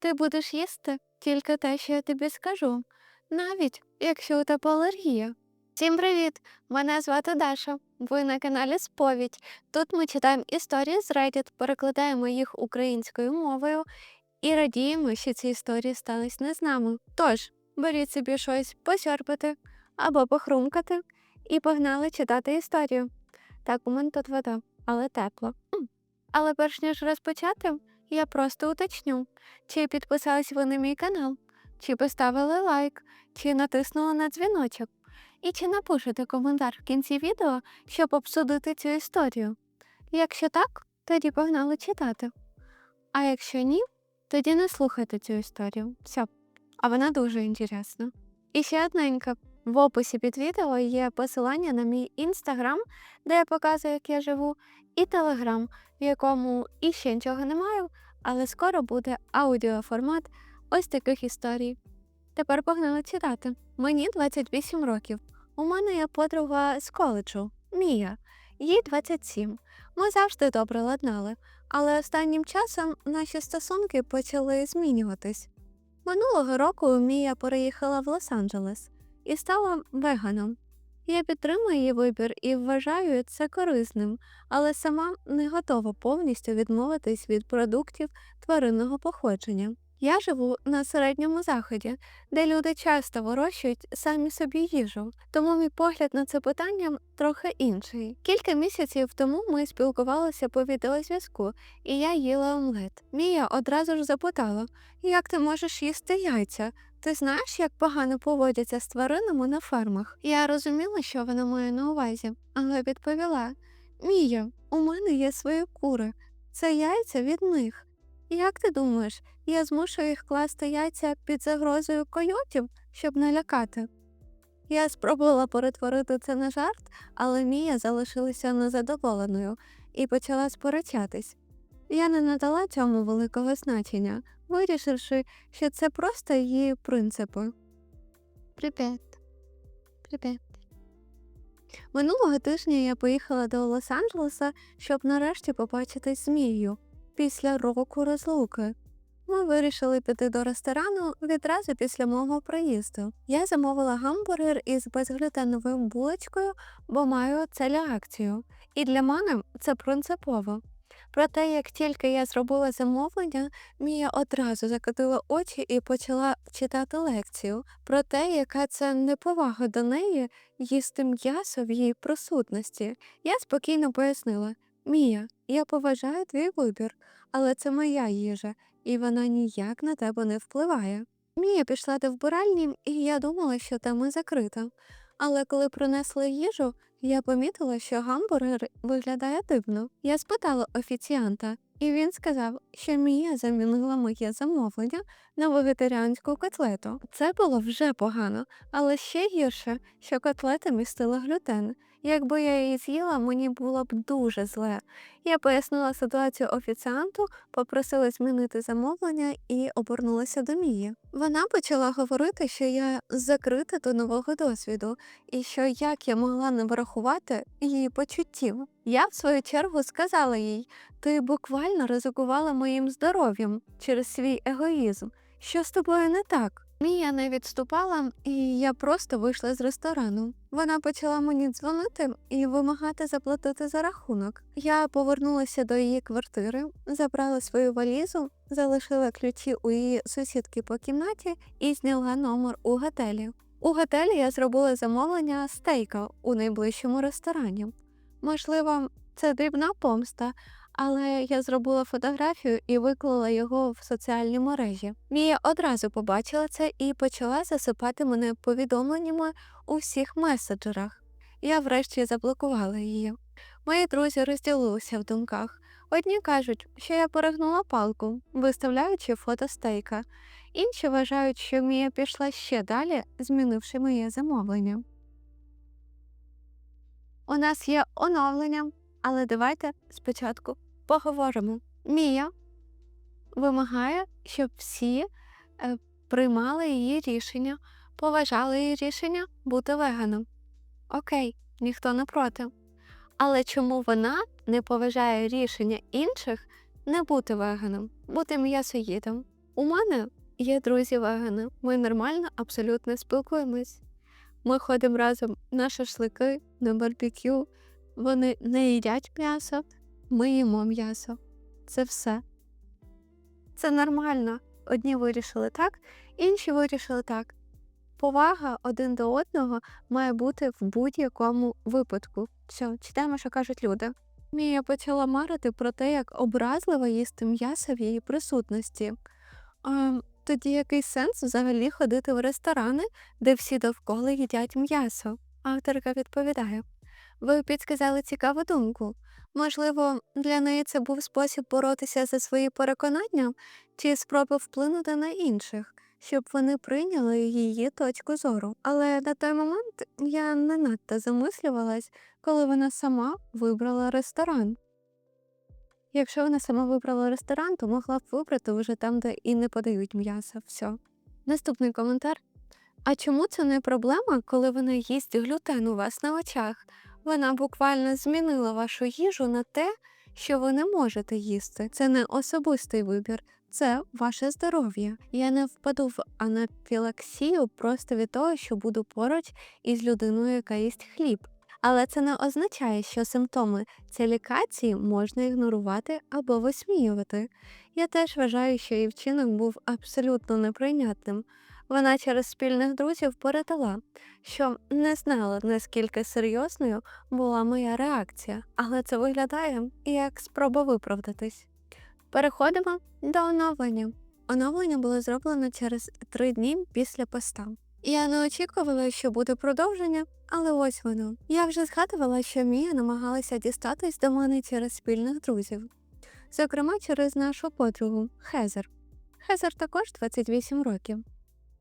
Ти будеш їсти тільки те, що я тобі скажу, навіть якщо у тебе алергія. Всім привіт! Мене звати Даша. Ви на каналі Сповідь. Тут ми читаємо історії з Reddit, перекладаємо їх українською мовою і радіємо, що ці історії стались не з нами. Тож, беріть собі щось посьорбати або похрумкати і погнали читати історію. Так, у мене тут вода, але тепло. Але перш ніж розпочати, я просто уточню, чи підписались ви на мій канал, чи поставили лайк, чи натиснули на дзвіночок, і чи напишете коментар в кінці відео, щоб обсудити цю історію. Якщо так, тоді погнали читати. А якщо ні, тоді не слухайте цю історію. Все, а вона дуже інтересна. І ще одненька. В описі під відео є посилання на мій інстаграм, де я показую, як я живу, і телеграм, в якому іще нічого не маю, але скоро буде аудіоформат ось таких історій. Тепер погнали читати. Мені 28 років. У мене є подруга з коледжу Мія, їй 27. Ми завжди добре ладнали, але останнім часом наші стосунки почали змінюватись. Минулого року Мія переїхала в Лос-Анджелес і стала веганом. Я підтримую її вибір і вважаю це корисним, але сама не готова повністю відмовитись від продуктів тваринного походження. Я живу на середньому заході, де люди часто вирощують самі собі їжу, тому мій погляд на це питання трохи інший. Кілька місяців тому ми спілкувалися по відеозв'язку, і я їла омлет. Мія одразу ж запитала, як ти можеш їсти яйця? Ти знаєш, як погано поводяться з тваринами на фермах? Я розуміла, що вона має на увазі, але відповіла: Мія, у мене є свої кури, це яйця від них. Як ти думаєш, я змушу їх класти яйця під загрозою койотів, щоб налякати? Я спробувала перетворити це на жарт, але Мія залишилася незадоволеною і почала сперечатись. Я не надала цьому великого значення, вирішивши, що це просто її принципи. Привіт. Привіт. Минулого тижня я поїхала до Лос-Анджелеса, щоб нарешті побачитись з Мією після року розлуки. Ми вирішили піти до ресторану відразу після мого приїзду. Я замовила гамбургер із безглютеновою булочкою, бо маю целіакцію. І для мене це принципово. Проте, як тільки я зробила замовлення, Мія одразу закотила очі і почала читати лекцію про те, яка це неповага до неї їсти м'ясо в її присутності. Я спокійно пояснила: Мія, я поважаю твій вибір, але це моя їжа, і вона ніяк на тебе не впливає. Мія пішла до вбиральні, і я думала, що там і закрита. Але коли принесли їжу, я помітила, що гамбургер виглядає дивно. Я спитала офіціанта, і він сказав, що Мія замінила моє замовлення на вегетаріанську котлету. Це було вже погано, але ще гірше, що котлета містила глютен. Якби я її з'їла, мені було б дуже зле. Я пояснила ситуацію офіціанту, попросила змінити замовлення і обернулася до Мії. Вона почала говорити, що я закрита до нового досвіду, і що як я могла не врахувати її почуттів. Я, в свою чергу, сказала їй: ти буквально ризикувала моїм здоров'ям через свій егоїзм. Що з тобою не так? Мія не відступала, і я просто вийшла з ресторану. Вона почала мені дзвонити і вимагати заплатити за рахунок. Я повернулася до її квартири, забрала свою валізу, залишила ключі у її сусідки по кімнаті і зняла номер у готелі. У готелі я зробила замовлення стейка у найближчому ресторані. Можливо, це дрібна помста, але я зробила фотографію і виклала його в соціальні мережі. Мія одразу побачила це і почала засипати мене повідомленнями у всіх меседжерах. Я врешті заблокувала її. Мої друзі розділилися в думках. Одні кажуть, що я перегнула палку, виставляючи фото стейка. Інші вважають, що Мія пішла ще далі, змінивши моє замовлення. У нас є оновлення, але давайте спочатку поговоримо. Мія вимагає, щоб всі е, приймали її рішення, поважали її рішення бути веганом. Окей, ніхто не проти. Але чому вона не поважає рішення інших не бути веганом, бути м'ясоїдом? У мене є друзі вегани. Ми нормально, абсолютно спілкуємось. Ми ходимо разом на шашлики, на барбекю. Вони не їдять м'ясо, ми їмо м'ясо. Це все. Це нормально. Одні вирішили так, інші вирішили так. Повага один до одного має бути в будь-якому випадку. Все, читаємо, що кажуть люди. Мія почала марити про те, як образливо їсти м'ясо в її присутності. А, тоді який сенс взагалі ходити в ресторани, де всі довкола їдять м'ясо? Авторка відповідає. Ви підсказали цікаву думку. Можливо, для неї це був спосіб боротися за свої переконання чи спроби вплинути на інших, щоб вони прийняли її точку зору. Але на той момент я не надто замислювалась, коли вона сама вибрала ресторан. Якщо вона сама вибрала ресторан, то могла б вибрати вже там, де і не подають м'ясо. Все. Наступний коментар. А чому це не проблема, коли вона їсть глютен у вас на очах? Вона буквально змінила вашу їжу на те, що ви не можете їсти. Це не особистий вибір, це ваше здоров'я. Я не впаду в анафілаксію просто від того, що буду поруч із людиною, яка їсть хліб. Але це не означає, що симптоми целікації можна ігнорувати або висміювати. Я теж вважаю, що її вчинок був абсолютно неприйнятним. Вона через спільних друзів передала, що не знала, наскільки серйозною була моя реакція, але це виглядає як спроба виправдатись. Переходимо до оновлення. Оновлення було зроблено через три дні після поста. Я не очікувала, що буде продовження, але ось воно. Я вже згадувала, що Мія намагалася дістатись до мене через спільних друзів, зокрема через нашу подругу Хезер. Хезер також 28 років.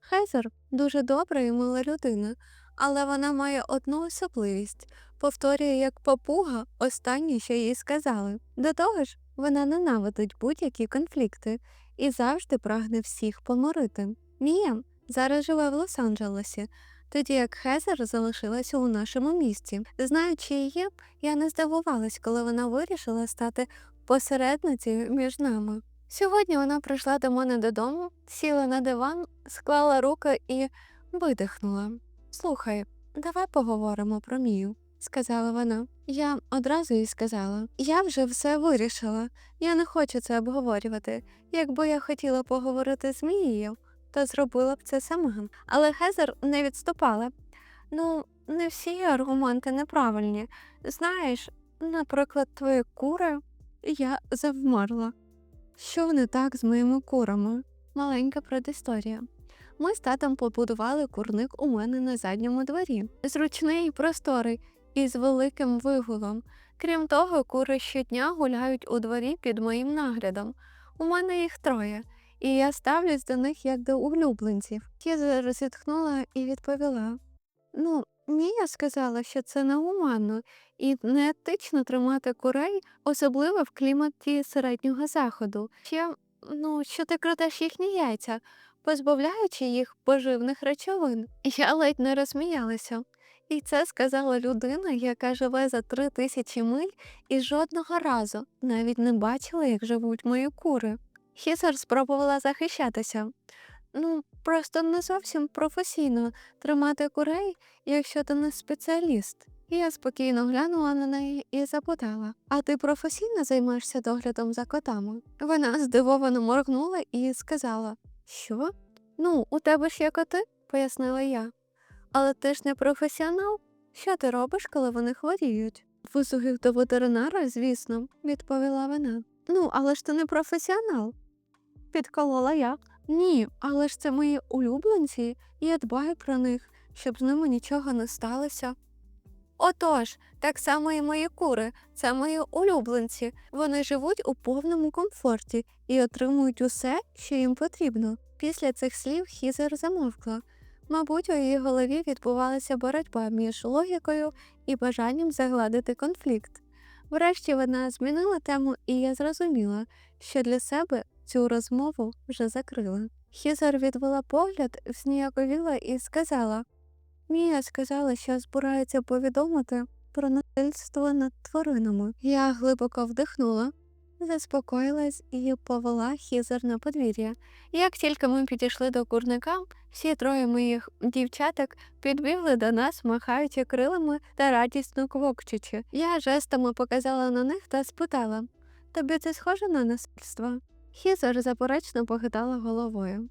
Хезер дуже добра і мила людина, але вона має одну особливість повторює як попуга останнє, що їй сказали. До того ж, вона ненавидить будь-які конфлікти і завжди прагне всіх помирити. Мія зараз живе в Лос-Анджелесі, тоді як Хезер залишилася у нашому місті. Знаючи її, я не здивувалась, коли вона вирішила стати посередницею між нами. Сьогодні вона прийшла до мене додому, сіла на диван, склала руки і видихнула. Слухай, давай поговоримо про Мію, сказала вона. Я одразу їй сказала: я вже все вирішила, я не хочу це обговорювати. Якби я хотіла поговорити з Мією, то зробила б це сама. Але Хезер не відступала. Ну, не всі аргументи неправильні. Знаєш, наприклад, твої кури, я завмерла. Що не так з моїми курами? Маленька предісторія. Ми з татом побудували курник у мене на задньому дворі. Зручний і просторий, із великим вигулом. Крім того, кури щодня гуляють у дворі під моїм наглядом. У мене їх троє, і я ставлюсь до них як до улюбленців. Я розітхнула і відповіла: Ну, Мія сказала, що це негуманно і неетично тримати курей, особливо в кліматі середнього заходу. Ще ну, що ти крадеш їхні яйця, позбавляючи їх поживних речовин. Я ледь не розсміялася. І це сказала людина, яка живе за три тисячі миль і жодного разу навіть не бачила, як живуть мої кури. Хісар спробувала захищатися. Ну, просто не зовсім професійно тримати курей, якщо ти не спеціаліст. І я спокійно глянула на неї і запитала: А ти професійно займаєшся доглядом за котами? Вона здивовано моргнула і сказала: Що? Ну, у тебе ж є коти, пояснила я. Але ти ж не професіонал. Що ти робиш, коли вони хворіють? Висух їх до ветеринара, звісно, відповіла вона. Ну, але ж ти не професіонал, підколола я. Ні, але ж це мої улюбленці, і я дбаю про них, щоб з ними нічого не сталося. Отож, так само і мої кури, це мої улюбленці. Вони живуть у повному комфорті і отримують усе, що їм потрібно. Після цих слів Хізер замовкла. Мабуть, у її голові відбувалася боротьба між логікою і бажанням загладити конфлікт. Врешті вона змінила тему, і я зрозуміла, що для себе цю розмову вже закрила. Хізер відвела погляд, зніяковіла і сказала Мія сказала, що збирається повідомити про насильство над тваринами. Я глибоко вдихнула. Заспокоїлась і повела хізер на подвір'я. Як тільки ми підійшли до курника, всі троє моїх дівчаток підбігли до нас, махаючи крилами та радісно квокчучи. Я жестами показала на них та спитала: Тобі це схоже на насильство? Хізер заперечно похитала головою.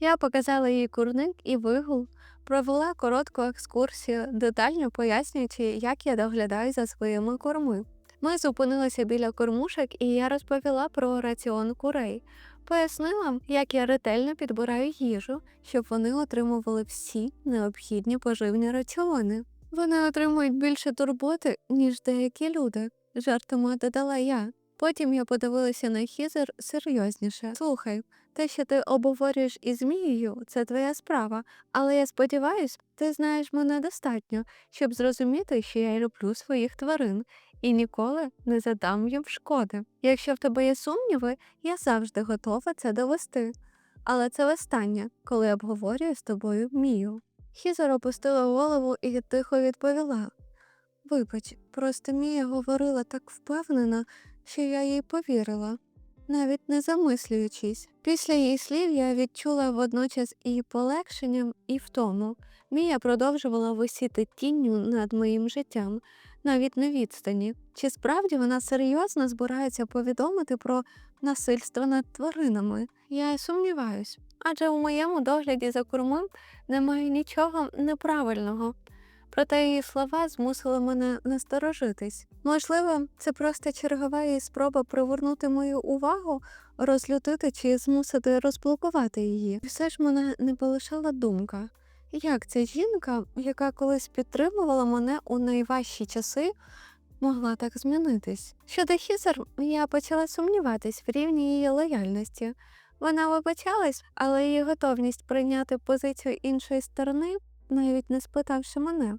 Я показала їй курник і вигул, провела коротку екскурсію, детально пояснюючи, як я доглядаю за своїми корми. Ми зупинилися біля кормушек, і я розповіла про раціон курей. Пояснила, як я ретельно підбираю їжу, щоб вони отримували всі необхідні поживні раціони. Вони отримують більше турботи, ніж деякі люди, жартома додала я. Потім я подивилася на хізер серйозніше. Слухай, те, що ти обговорюєш із Змією, це твоя справа, але я сподіваюсь, ти знаєш мене достатньо, щоб зрозуміти, що я люблю своїх тварин і ніколи не задам їм шкоди. Якщо в тебе є сумніви, я завжди готова це довести. Але це востаннє, коли обговорюю з тобою Мію. Хізер опустила голову і тихо відповіла. Вибач, просто Мія говорила так впевнено, що я їй повірила, навіть не замислюючись. Після її слів я відчула водночас і полегшенням, і втому. Мія продовжувала висіти тінню над моїм життям, навіть на відстані. Чи справді вона серйозно збирається повідомити про насильство над тваринами? Я сумніваюсь, адже у моєму догляді за кормом немає нічого неправильного. Проте її слова змусили мене насторожитись. Можливо, це просто чергова її спроба привернути мою увагу, розлютити чи змусити розблокувати її. Все ж мене не полишала думка, як ця жінка, яка колись підтримувала мене у найважчі часи, могла так змінитись. Щодо Хізер, я почала сумніватись в рівні її лояльності. Вона вибачалась, але її готовність прийняти позицію іншої сторони навіть не спитавши мене.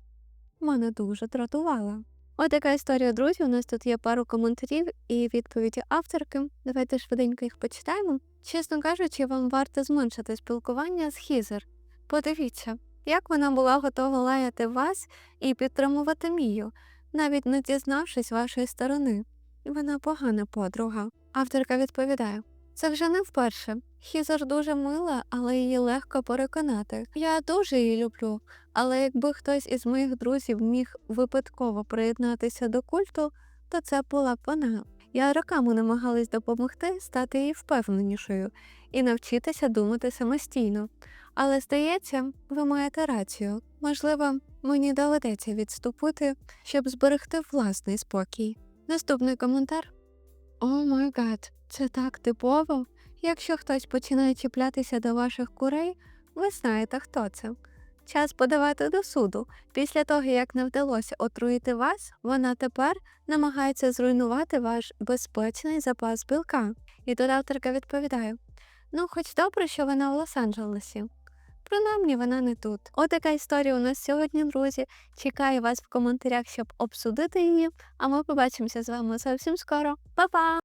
Мене дуже дратувала. Ось така історія, друзі. У нас тут є пару коментарів і відповіді авторки. Давайте швиденько їх почитаємо. Чесно кажучи, вам варто зменшити спілкування з Хізер. Подивіться, як вона була готова лаяти вас і підтримувати Мію, навіть не дізнавшись вашої сторони. Вона погана подруга. Авторка відповідає. Це вже не вперше. Хізер дуже мила, але її легко переконати. Я дуже її люблю, але якби хтось із моїх друзів міг випадково приєднатися до культу, то це була б вона. Я роками намагалась допомогти стати їй впевненішою і навчитися думати самостійно. Але здається, ви маєте рацію. Можливо, мені доведеться відступити, щоб зберегти власний спокій. Наступний коментар. О май гад, це так типово. Якщо хтось починає чіплятися до ваших курей, ви знаєте, хто це. Час подавати до суду. Після того, як не вдалося отруїти вас, вона тепер намагається зруйнувати ваш безпечний запас білка. І тут авторка відповідає: ну, хоч добре, що вона в Лос-Анджелесі. Принаймні вона не тут. От така історія у нас сьогодні, друзі. Чекаю вас в коментарях, щоб обсудити її. А ми побачимося з вами зовсім скоро. Па-па!